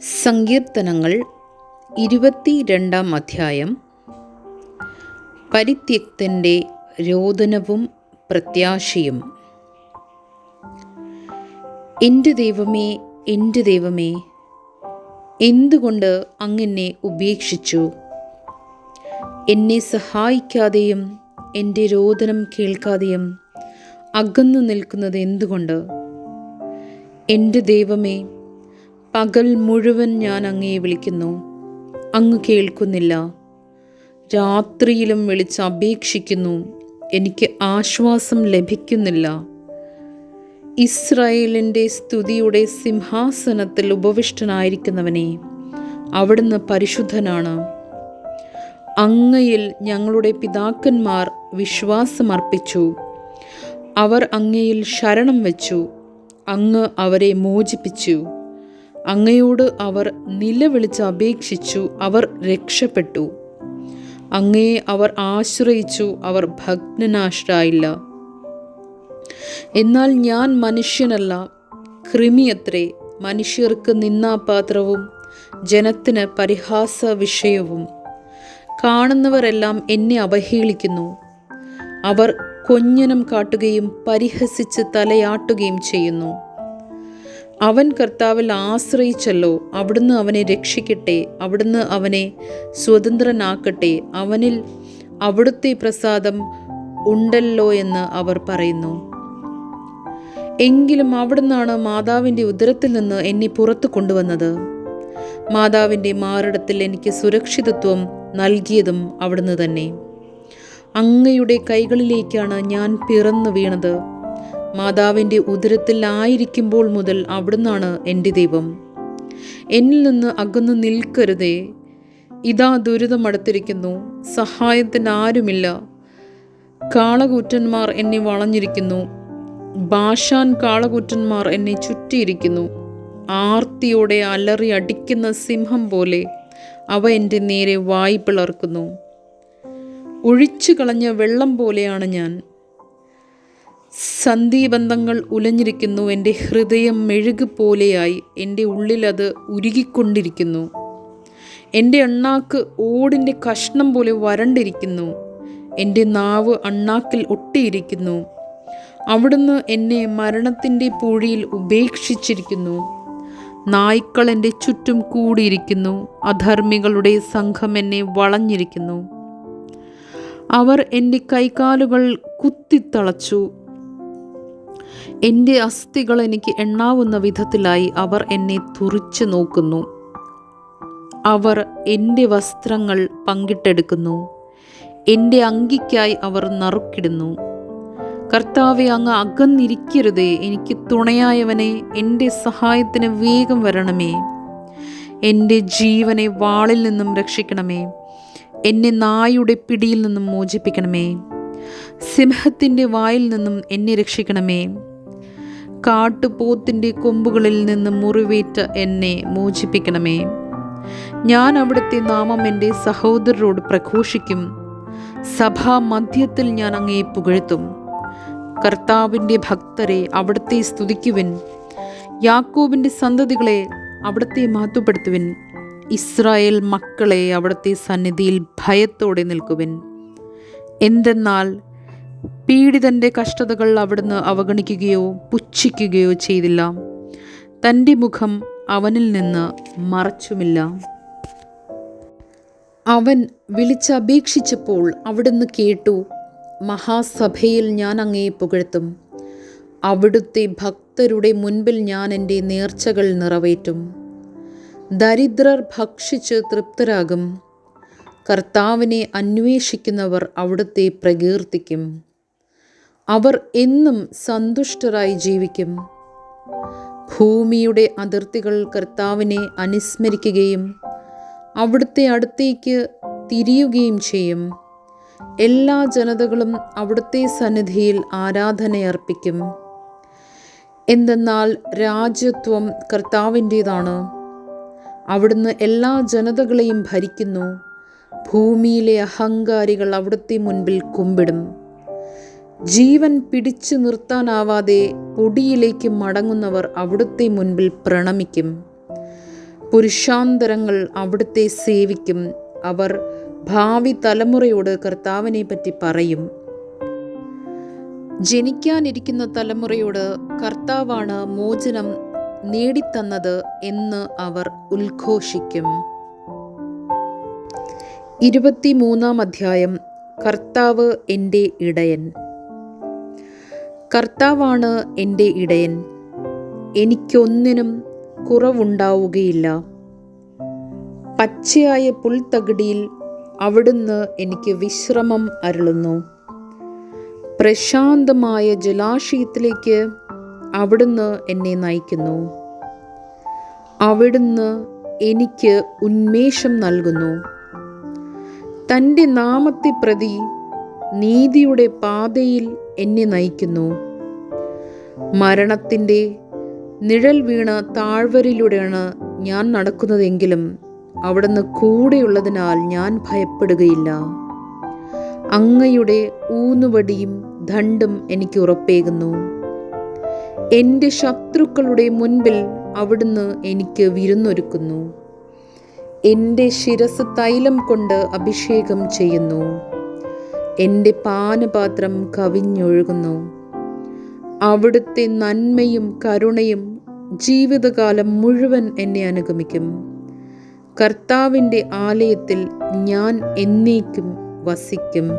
സങ്കീർത്തനങ്ങൾ ഇരുപത്തിരണ്ടാം അധ്യായം. പരിത്യക്തന്റെ രോദനവും പ്രത്യാശയും. എന്റെ ദൈവമേ എന്റെ ദൈവമേ എന്തുകൊണ്ട് അങ്ങെന്നെ ഉപേക്ഷിച്ചു? എന്നെ സഹായിക്കാതെയും എന്റെ രോദനം കേൾക്കാതെയും അകന്നു നിൽക്കുന്നത് എന്തുകൊണ്ട്? എന്റെ ദൈവമേ പകൽ മുഴുവൻ ഞാൻ അങ്ങയെ വിളിക്കുന്നു. അങ്ങ് കേൾക്കുന്നില്ല. രാത്രിയിലും വിളിച്ച് അപേക്ഷിക്കുന്നു. എനിക്ക് ആശ്വാസം ലഭിക്കുന്നില്ല. ഇസ്രായേലിന്റെ സ്തുതിയുടെ സിംഹാസനത്തിൽ ഉപവിഷ്ടനായിരിക്കുന്നവനെ അവിടുന്ന് പരിശുദ്ധനാണ്. അങ്ങയിൽ ഞങ്ങളുടെ പിതാക്കന്മാർ വിശ്വാസമർപ്പിച്ചു. അവർ അങ്ങയിൽ ശരണം വെച്ചു. അങ്ങ് അവരെ മോചിപ്പിച്ചു. അങ്ങയോട് അവർ നിലവിളിച്ച് അപേക്ഷിച്ചു അവർ രക്ഷപ്പെട്ടു. അങ്ങയെ അവർ ആശ്രയിച്ചു അവർ ഭഗ്നനാശരായില്ല. എന്നാൽ ഞാൻ മനുഷ്യനല്ല കൃമിയത്രേ മനുഷ്യർക്ക് നിന്നാപാത്രവും ജനത്തിന് പരിഹാസ വിഷയവും കാണുന്നവരെല്ലാം എന്നെ അവഹേളിക്കുന്നു. അവർ കൊഞ്ഞനം കാട്ടുകയും പരിഹസിച്ച് തലയാട്ടുകയും ചെയ്യുന്നു. അവൻ കർത്താവിൽ ആശ്രയിച്ചല്ലോ. അവിടുന്ന് അവനെ രക്ഷിക്കട്ടെ. അവിടുന്ന് അവനെ സ്വതന്ത്രനാക്കട്ടെ. അവനിൽ അവിടുത്തെ പ്രസാദം ഉണ്ടല്ലോ എന്ന് അവർ പറയുന്നു. എങ്കിലും അവിടുന്നാണ് മാതാവിന്റെ ഉദരത്തിൽ നിന്ന് എന്നെ പുറത്തു കൊണ്ടുവന്നത്. മാതാവിന്റെ മാറിടത്തിൽ എനിക്ക് സുരക്ഷിതത്വം നൽകിയതും അവിടുന്ന് തന്നെ. അങ്ങയുടെ കൈകളിലേക്കാണ് ഞാൻ പിറന്നു വീണത്. മാതാവിന്റെ ഉദരത്തിലായിരിക്കുമ്പോൾ മുതൽ അവിടുന്നാണ് എന്റെ ദൈവം. എന്നിൽ നിന്ന് അകന്നു നിൽക്കരുതേ. ഇതാ ദുരിതം അടുത്തിരിക്കുന്നു. സഹായത്തിന് ആരുമില്ല. കാളകൂറ്റന്മാർ എന്നെ വളഞ്ഞിരിക്കുന്നു. ഭാഷാൻ കാളകൂറ്റന്മാർ എന്നെ ചുറ്റിയിരിക്കുന്നു. ആർത്തിയോടെ അലറി അടിക്കുന്ന സിംഹം പോലെ അവ എന്റെ നേരെ വായി പിളർക്കുന്നു. ഒഴിച്ചു കളഞ്ഞ വെള്ളം പോലെയാണ് ഞാൻ. സന്ധിബന്ധങ്ങൾ ഉലഞ്ഞിരിക്കുന്നു. എന്റെ ഹൃദയം മെഴുക് പോലെയായി എന്റെ ഉള്ളിലത് ഉരുകിക്കൊണ്ടിരിക്കുന്നു. എന്റെ അണ്ണാക്ക് ഓടിന്റെ കഷ്ണം പോലെ വരണ്ടിരിക്കുന്നു. എന്റെ നാവ് അണ്ണാക്കിൽ ഒട്ടിയിരിക്കുന്നു. അവിടുന്ന് എന്നെ മരണത്തിന്റെ പൂഴിയിൽ ഉപേക്ഷിച്ചിരിക്കുന്നു. നായ്ക്കൾ എന്റെ ചുറ്റും കൂടിയിരിക്കുന്നു. അധർമ്മികളുടെ സംഘം എന്നെ വളഞ്ഞിരിക്കുന്നു. അവർ എന്റെ കൈകാലുകൾ കുത്തിത്തളച്ചു. എന്റെ അസ്ഥികൾ എനിക്ക് എണ്ണാവുന്ന വിധത്തിലായി അവർ എന്നെ തുറിച്ചു നോക്കുന്നു. അവർ എന്റെ വസ്ത്രങ്ങൾ പങ്കിട്ടെടുക്കുന്നു. എന്റെ അങ്കിക്കായി അവർ നറുക്കിടുന്നു. കർത്താവെ അങ്ങ് അകന്നിരിക്കരുതേ. എനിക്ക് തുണയായവനെ എന്റെ സഹായത്തിന് വേഗം വരണമേ. എന്റെ ജീവനെ വാളിൽ നിന്നും രക്ഷിക്കണമേ. എന്നെ നായുടെ പിടിയിൽ നിന്നും മോചിപ്പിക്കണമേ. സിംഹത്തിന്റെ വായിൽ നിന്നും എന്നെ രക്ഷിക്കണമേ. കാട്ടുപോത്തിന്റെ കൊമ്പുകളിൽ നിന്ന് മുറിവേറ്റ എന്നെ മോചിപ്പിക്കണമേ. ഞാൻ അവിടുത്തെ നാമം എന്റെ സഹോദരരോട് പ്രഘോഷിക്കും. സഭാ മധ്യത്തിൽ ഞാൻ അങ്ങയെ പുകഴ്ത്തും. കർത്താവിന്റെ ഭക്തരെ അവിടുത്തെ സ്തുതിക്കുവിൻ. യാക്കോബിന്റെ സന്തതികളെ അവിടുത്തെ മഹത്വപ്പെടുത്തുവിൻ. ഇസ്രായേൽ മക്കളെ അവിടുത്തെ സന്നിധിയിൽ ഭയത്തോടെ നിൽക്കുവിൻ. എന്തെന്നാൽ പീഡിതന്റെ കഷ്ടതകൾ അവിടുന്ന് അവഗണിക്കുകയോ പുച്ഛിക്കുകയോ ചെയ്തില്ല. തന്റെ മുഖം അവനിൽ നിന്ന് മറച്ചുമില്ല. അവൻ വിളിച്ചപേക്ഷിച്ചപ്പോൾ അവിടുന്ന് കേട്ടു മഹാസഭയിൽ ഞാൻ അങ്ങേ പുകഴ്ത്തും. അവിടുത്തെ ഭക്തരുടെ മുൻപിൽ ഞാൻ എന്റെ നേർച്ചകൾ നിറവേറ്റും. ദരിദ്രർ ഭക്ഷിച്ച് തൃപ്തരാകും. കർത്താവിനെ അന്വേഷിക്കുന്നവർ അവിടുത്തെ പ്രകീർത്തിക്കും. അവർ എന്നും സന്തുഷ്ടരായി ജീവിക്കും. ഭൂമിയുടെ അതിർത്തികൾ കർത്താവിനെ അനുസ്മരിക്കുകയും അവിടുത്തെ അടുത്തേക്ക് തിരിയുകയും ചെയ്യും. എല്ലാ ജനതകളും അവിടുത്തെ സന്നിധിയിൽ ആരാധനയർപ്പിക്കും. എന്തെന്നാൽ രാജ്യത്വം കർത്താവിന്റേതാണ്. അവിടുന്ന് എല്ലാ ജനതകളെയും ഭരിക്കുന്നു. ഭൂമിയിലെ അഹങ്കാരികൾ അവിടുത്തെ മുൻപിൽ കുമ്പിടും. ജീവൻ പിടിച്ചു നിർത്താനാവാതെ പൊടിയിലേക്ക് മടങ്ങുന്നവർ അവിടുത്തെ മുൻപിൽ പ്രണമിക്കും. പുരുഷാന്തരങ്ങൾ അവിടുത്തെ സേവിക്കും. അവർ ഭാവി തലമുറയോട് കർത്താവിനെ പറ്റി പറയും. ജനിക്കാനിരിക്കുന്ന തലമുറയോട് കർത്താവാണ് മോചനം നേടിത്തന്നത് എന്ന് അവർ ഉദ്ഘോഷിക്കും ഇരുപത്തിമൂന്നാം അധ്യായം കർത്താവ് എന്റെ ഇടയൻ. കർത്താവാണ് എന്റെ ഇടയൻ. എനിക്കൊന്നിനും കുറവുണ്ടാവുകയില്ല. പച്ചയായ പുൽത്തകിടിയിൽ അവിടുന്ന് എനിക്ക് വിശ്രമം അരുളുന്നു. പ്രശാന്തമായ ജലാശയത്തിലേക്ക് അവിടുന്ന് എന്നെ നയിക്കുന്നു. അവിടുന്ന് എനിക്ക് ഉന്മേഷം നൽകുന്നു. തന്റെ നാമത്തെ പ്രതി നീതിയുടെ പാതയിൽ എന്നെ നയിക്കുന്നു. മരണത്തിന്റെ നിഴൽ വീണ താഴ്വരയിലൂടെയാണ് ഞാൻ നടക്കുന്നതെങ്കിലും അവിടുന്ന് കൂടെയുള്ളതിനാൽ ഞാൻ ഭയപ്പെടുകയില്ല. അങ്ങയുടെ ഊന്നുവടിയും ദണ്ടും എനിക്ക് ഉറപ്പേകുന്നു. എന്റെ ശത്രുക്കളുടെ മുൻപിൽ അവിടുന്ന് എനിക്ക് വിരുന്നൊരുക്കുന്നു. എന്റെ ശിരസ് തൈലം കൊണ്ട് അഭിഷേകം ചെയ്യുന്നു. എന്റെ പാനപാത്രം കവിഞ്ഞൊഴുകുന്നു. അവിടുത്തെ നന്മയും കരുണയും ജീവിതകാലം മുഴുവൻ എന്നെ അനുഗമിക്കും. കർത്താവിന്റെ ആലയത്തിൽ ഞാൻ എന്നേക്കും വസിക്കും.